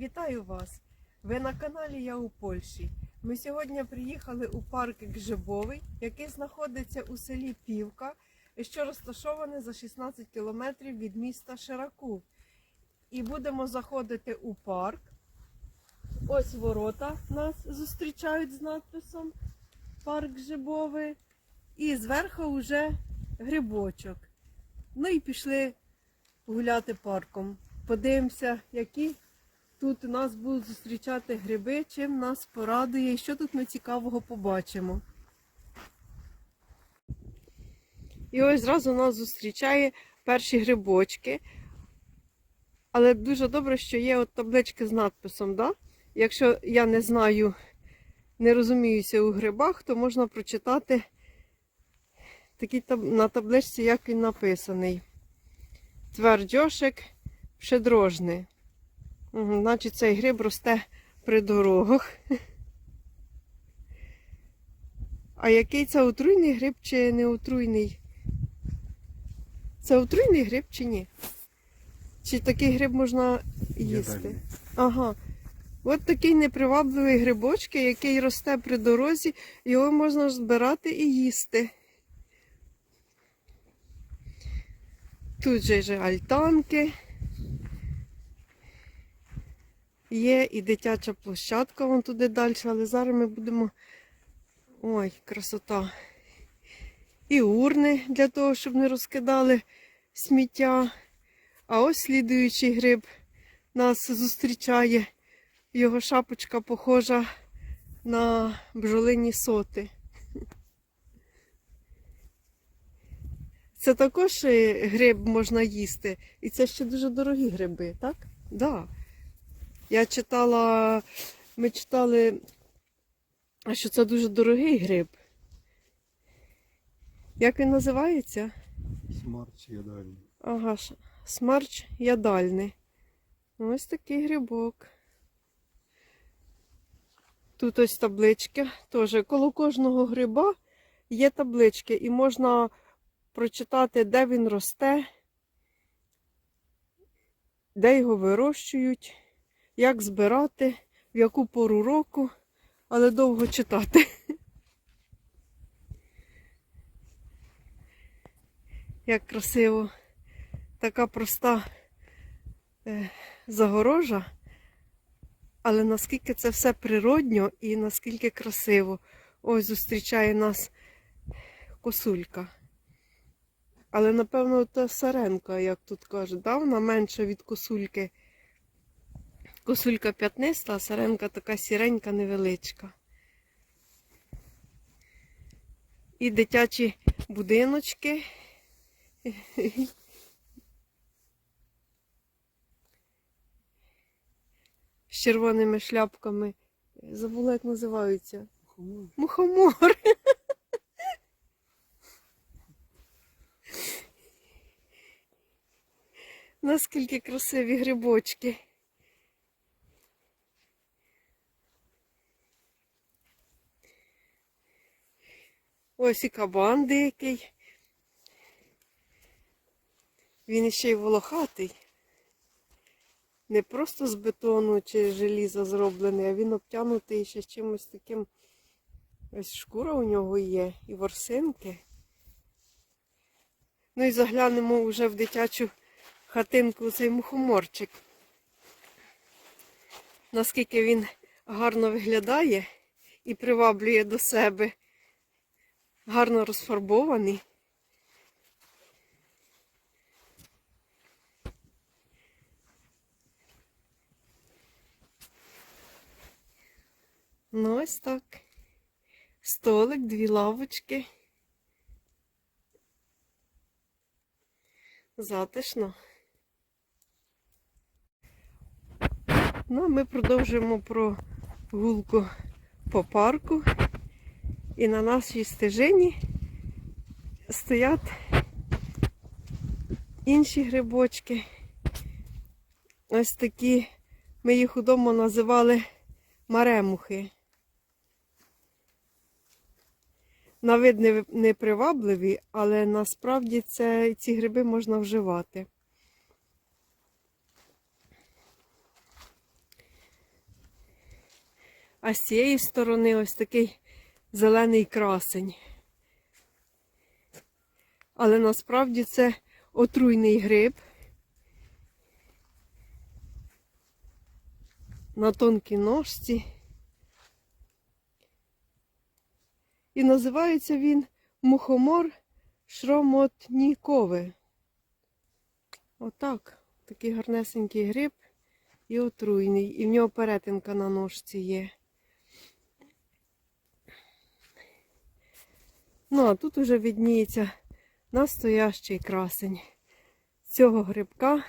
Вітаю вас! Ви на каналі Я у Польщі. Ми сьогодні приїхали у парк Гжибовий, який знаходиться у селі Півка, що розташоване за 16 кілометрів від міста Шираку. І будемо заходити у парк. Ось ворота нас зустрічають з надписом Парк Гжибовий. І зверху вже грибочок. Ну і пішли гуляти парком. Подивимося, які тут нас будуть зустрічати гриби, чим нас порадує і що тут ми цікавого побачимо. І ось зразу нас зустрічає перші грибочки. Але дуже добре, що є от таблички з надписом. Да? Якщо я не знаю, не розуміюся у грибах, то можна прочитати таб- на табличці, як він написаний. Твердьошик пшедрожний. Угу, значить, цей гриб росте при дорогах. А який це отруйний гриб чи не отруйний? Це отруйний гриб чи ні? Чи такий гриб можна їсти? Ага. От такий непривабливий грибочки, який росте при дорозі, його можна збирати і їсти. Тут же ж альтанки. Є і дитяча площадка вон туди далі, але зараз ми будемо. Ой, красота. І урни для того, щоб не розкидали сміття. А ось слідуючий гриб нас зустрічає. Його шапочка похожа на бджолині соти. Це також е, гриб можна їсти. І це ще дуже дорогі гриби, так? Да. Я читала, ми читали, що це дуже дорогий гриб. Як він називається? Смарч ядальний. Ага, смарч ядальний. Ось такий грибок. Тут ось таблички. Теж коло кожного гриба є таблички, і можна прочитати, де він росте, де його вирощують, як збирати, в яку пору року, але довго читати. Як красиво. Така проста е, загорожа, але наскільки це все природньо і наскільки красиво. Ось зустрічає нас косулька. Але, напевно, та саренка, як тут кажуть, да? вона менша від косульки. Косулька п'ятниста, а саренка така сіренька, невеличка. І дитячі будиночки. З червоними шляпками. Забула, як називаються. Хумор. Мухомор. Наскільки красиві грибочки. Ось і кабан дикий. Він ще й волохатий. Не просто з бетону чи желіза зроблений, а він обтянутий ще чимось таким. Ось шкура у нього є, і ворсинки. Ну і заглянемо вже в дитячу хатинку цей мухоморчик. Наскільки він гарно виглядає і приваблює до себе. Гарно розфарбований. Ну, ось так. Столик, дві лавочки. Затишно. Ну, а ми продовжуємо прогулку по парку. І на нашій стежині стоять інші грибочки. Ось такі, ми їх удома називали маремухи. На вид не, але насправді це, ці гриби можна вживати. А з цієї сторони ось такий зелений красень. Але насправді це отруйний гриб. На тонкій ножці. І називається він мухомор шромотнікове. Отак. Такий гарнесенький гриб і отруйний. І в нього перетинка на ножці є. Ну, а тут уже видніється настоящий красень. Цього грибка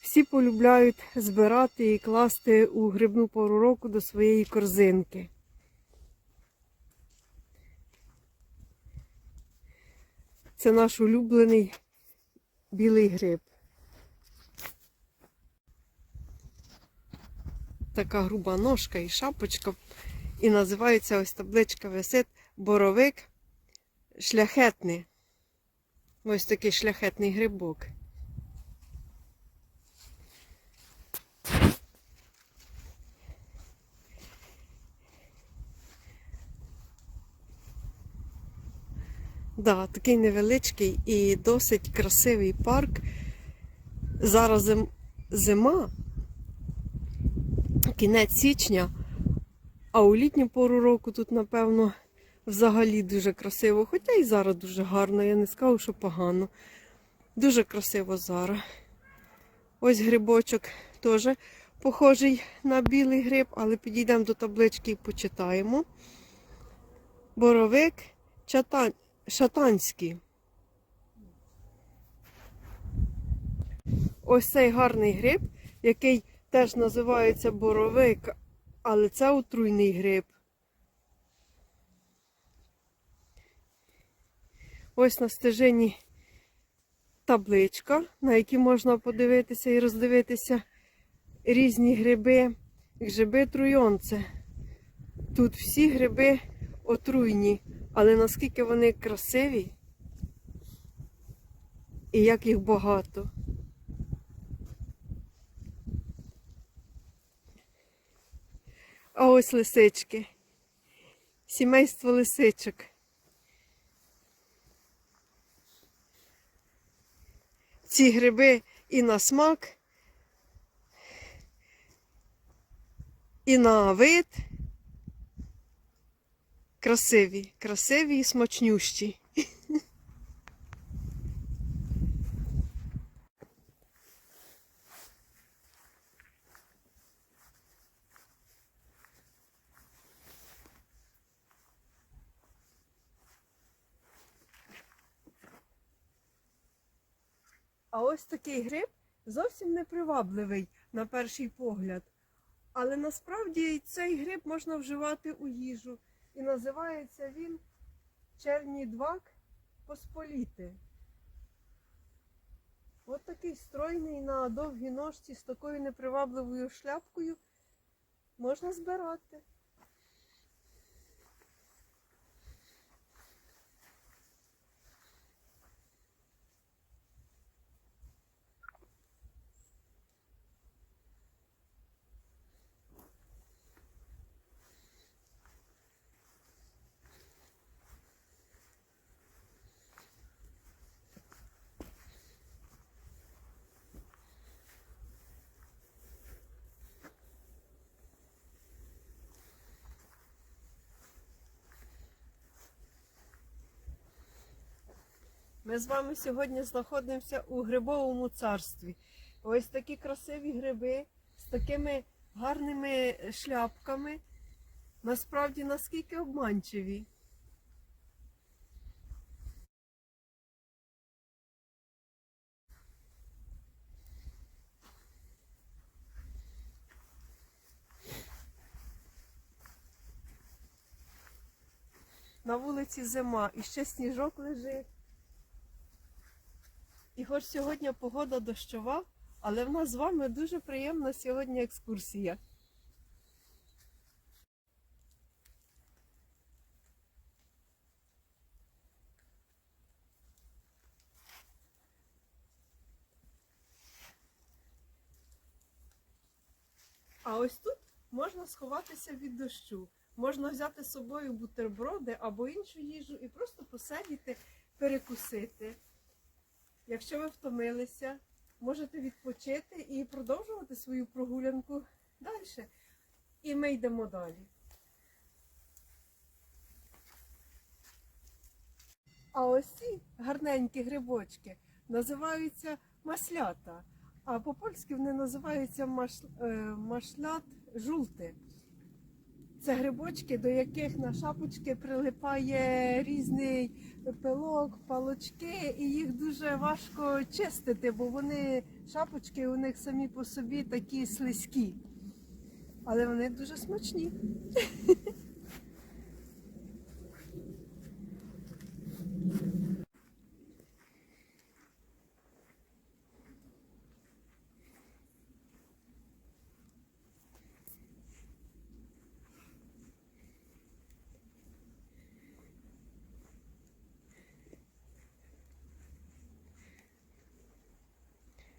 всі полюбляють збирати і класти у грибну пору року до своєї корзинки. Це наш улюблений білий гриб. Така груба ножка і шапочка. І називається ось табличка висить боровик шляхетний. Ось такий шляхетний грибок. Да, такий невеличкий і досить красивий парк. Зараз зим- зима, кінець січня, а у літню пору року тут, напевно, взагалі дуже красиво. Хоча і зараз дуже гарно, я не скажу, що погано. Дуже красиво зараз. Ось грибочок теж похожий на білий гриб, але підійдемо до таблички і почитаємо. Боровик чатан... шатанський. Ось цей гарний гриб, який теж називається боровик, але це отруйний гриб. Ось на стежині табличка, на якій можна подивитися і роздивитися різні гриби, гриби труйонце. Тут всі гриби отруйні, але наскільки вони красиві і як їх багато. А ось лисички. Сімейство лисичок. Ці гриби і на смак, і на вид. Красиві, красиві і смачнющі. А ось такий гриб зовсім не привабливий на перший погляд. Але насправді цей гриб можна вживати у їжу. І називається він чернідвак посполіти. От такий стройний на довгій ножці з такою непривабливою шляпкою можна збирати. Ми з вами сьогодні знаходимося у грибовому царстві. Ось такі красиві гриби з такими гарними шляпками. Насправді наскільки обманчиві. На вулиці зима і ще сніжок лежить. І хоч сьогодні погода дощова, але в нас з вами дуже приємна сьогодні екскурсія. А ось тут можна сховатися від дощу, можна взяти з собою бутерброди або іншу їжу і просто посидіти, перекусити. Якщо ви втомилися, можете відпочити і продовжувати свою прогулянку далі. І ми йдемо далі. А ось ці гарненькі грибочки називаються маслята, а по-польськи вони називаються е, машлят жулти. Це грибочки, до яких на шапочки прилипає різний пилок, палочки, і їх дуже важко чистити, бо вони шапочки у них самі по собі такі слизькі. Але вони дуже смачні.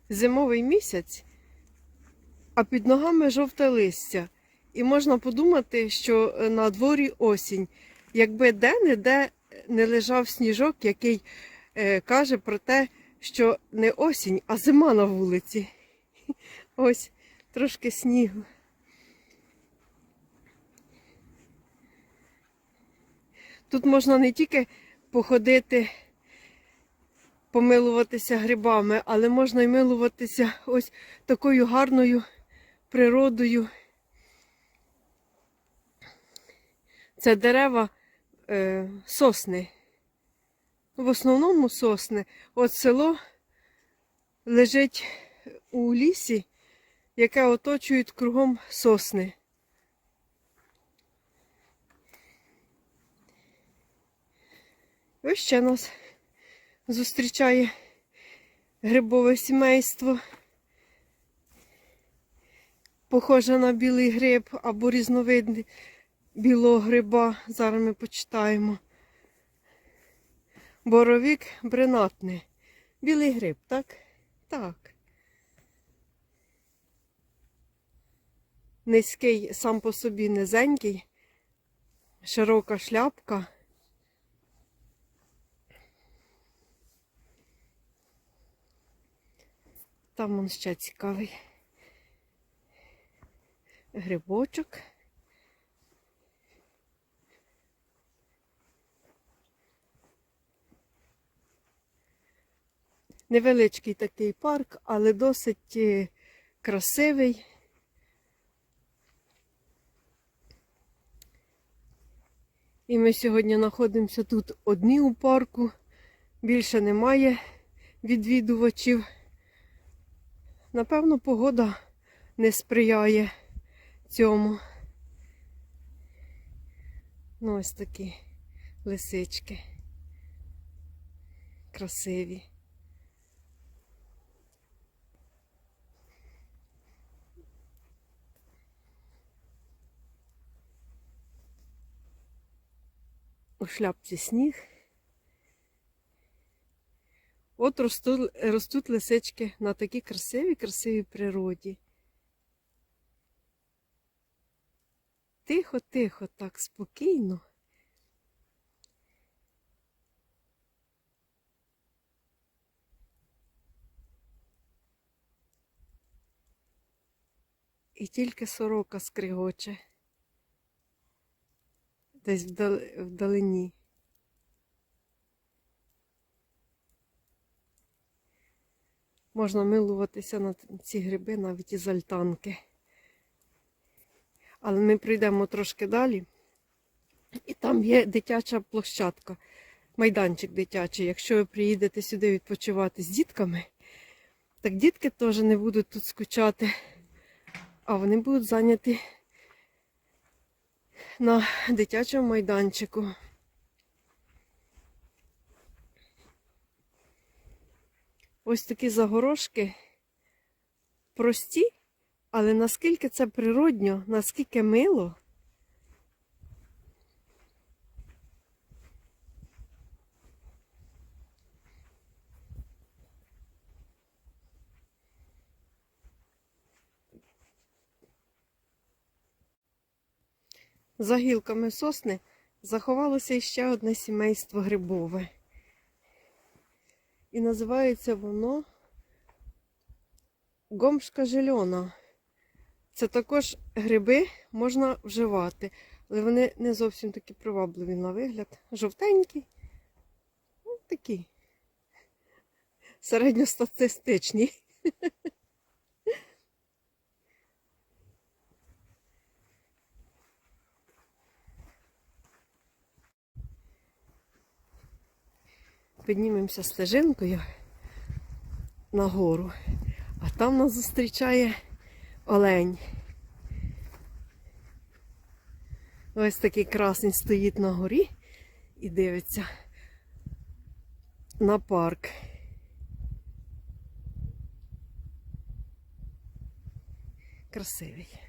Зимовий місяць, а під ногами жовте листя. І можна подумати, що е, на дворі осінь, якби де-не-де не лежав сніжок, який е, каже про те, що не осінь, а зима на вулиці. Ось трошки снігу. Тут можна не тільки походити, помилуватися грибами, але можна й милуватися ось такою гарною природою. Це дерева е, сосни. В основному сосни. От село лежить у лісі, яке оточують кругом сосни. Ось ще нас зустрічає грибове сімейство. Похоже на білий гриб або різновидний білого гриба. Зараз ми почитаємо. Боровік бринатний. Білий гриб, так? Так. Низький сам по собі низенький, широка шляпка. Там он ще цікавий грибочок. Невеличкий такий парк, але досить е, красивий. І ми сьогодні знаходимося тут одні у парку. Більше немає відвідувачів. Напевно, погода не сприяє цьому. Ну, ось такі лисички. Красиві. У шляпці сніг. От ростуть, ростуть лисички на такій красивій, красивій природі. Тихо, тихо, так спокійно. І тільки сорока скригоче десь вдал- вдалині. Можна милуватися на ці гриби навіть із альтанки. Але ми прийдемо трошки далі. І там є дитяча площадка, майданчик дитячий. Якщо ви приїдете сюди відпочивати з дітками, так дітки теж не будуть тут скучати, а вони будуть зайняті на дитячому майданчику. Ось такі загорожки прості, але наскільки це природньо, наскільки мило. За гілками сосни заховалося іще одне сімейство грибове. І називається воно гомшка жильона. Це також гриби можна вживати, але вони не зовсім такі привабливі на вигляд. Жовтенькі, ну, такі середньостатистичні. Піднімемося стежинкою нагору, а там нас зустрічає олень. Ось такий красень стоїть на горі і дивиться на парк. Красивий.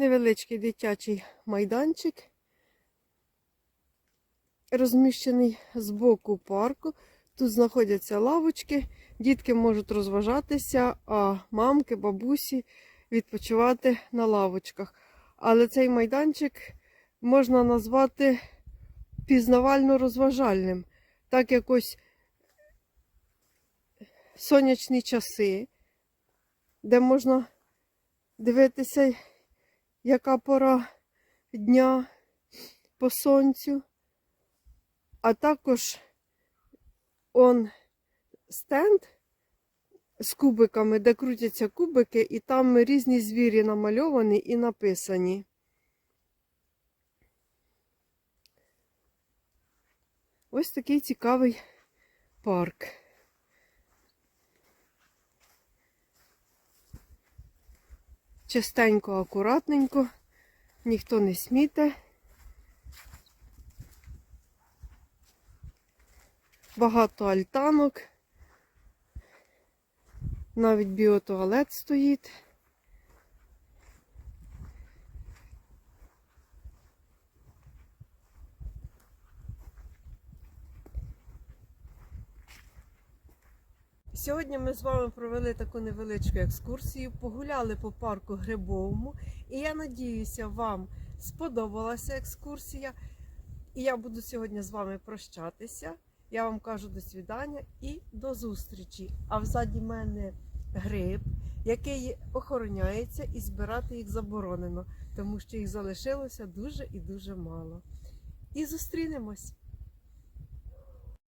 Невеличкий дитячий майданчик, розміщений з боку парку. Тут знаходяться лавочки, дітки можуть розважатися, а мамки, бабусі відпочивати на лавочках. Але цей майданчик можна назвати пізнавально-розважальним, так як ось сонячні часи, де можна дивитися, яка пора дня по сонцю, а також он стенд з кубиками, де крутяться кубики, і там різні звірі намальовані і написані. Ось такий цікавий парк. Чистенько, акуратненько, ніхто не сміте. Багато альтанок. Навіть біотуалет стоїть. Сьогодні ми з вами провели таку невеличку екскурсію, погуляли по парку Грибовому. І я надіюся, вам сподобалася екскурсія. І я буду сьогодні з вами прощатися. Я вам кажу до свідання і до зустрічі. А взаді мене гриб, який охороняється, і збирати їх заборонено, тому що їх залишилося дуже і дуже мало. І зустрінемось!